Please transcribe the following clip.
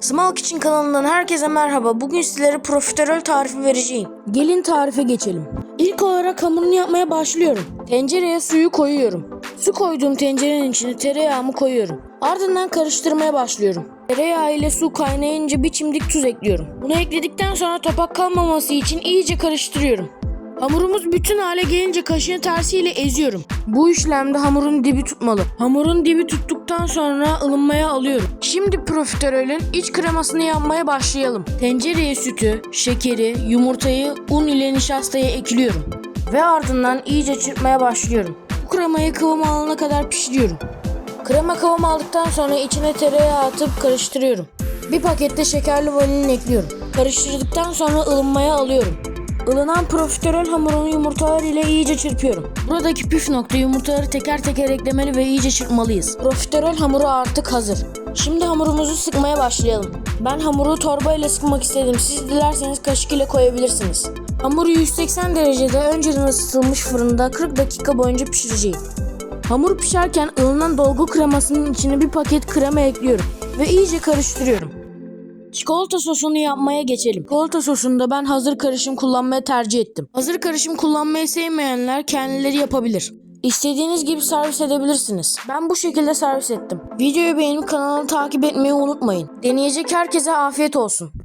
Small Kitchen kanalından herkese merhaba. Bugün sizlere profiterol tarifi vereceğim. Gelin tarife geçelim. İlk olarak hamurunu yapmaya başlıyorum. Tencereye suyu koyuyorum. Su koyduğum tencerenin içine tereyağımı koyuyorum. Ardından karıştırmaya başlıyorum. Tereyağı ile su kaynayınca bir çimdik tuz ekliyorum. Bunu ekledikten sonra topak kalmaması için iyice karıştırıyorum. Hamurumuz bütün hale gelince kaşığın tersiyle eziyorum. Bu işlemde hamurun dibi tutmalı. Hamurun dibi tuttuktan sonra ılınmaya alıyorum. Şimdi profiterolün iç kremasını yapmaya başlayalım. Tencereye sütü, şekeri, yumurtayı, un ile nişastayı ekliyorum. Ve ardından iyice çırpmaya başlıyorum. Bu kremayı kıvam alana kadar pişiriyorum. Krema kıvam aldıktan sonra içine tereyağı atıp karıştırıyorum. Bir pakette şekerli vanilin ekliyorum. Karıştırdıktan sonra ılınmaya alıyorum. Ilınan profiterol hamurunu yumurtalar ile iyice çırpıyorum. Buradaki püf nokta yumurtaları teker teker eklemeli ve iyice çırpmalıyız. Profiterol hamuru artık hazır. Şimdi hamurumuzu sıkmaya başlayalım. Ben hamuru torba ile sıkmak istedim. Siz dilerseniz kaşık ile koyabilirsiniz. Hamuru 180 derecede önceden ısıtılmış fırında 40 dakika boyunca pişireceğim. Hamur pişerken ılınan dolgu kremasının içine bir paket krema ekliyorum ve iyice karıştırıyorum. Çikolata sosunu yapmaya geçelim. Çikolata sosunda ben hazır karışım kullanmaya tercih ettim. Hazır karışım kullanmayı sevmeyenler kendileri yapabilir. İstediğiniz gibi servis edebilirsiniz. Ben bu şekilde servis ettim. Videoyu beğenip kanalımı takip etmeyi unutmayın. Deneyecek herkese afiyet olsun.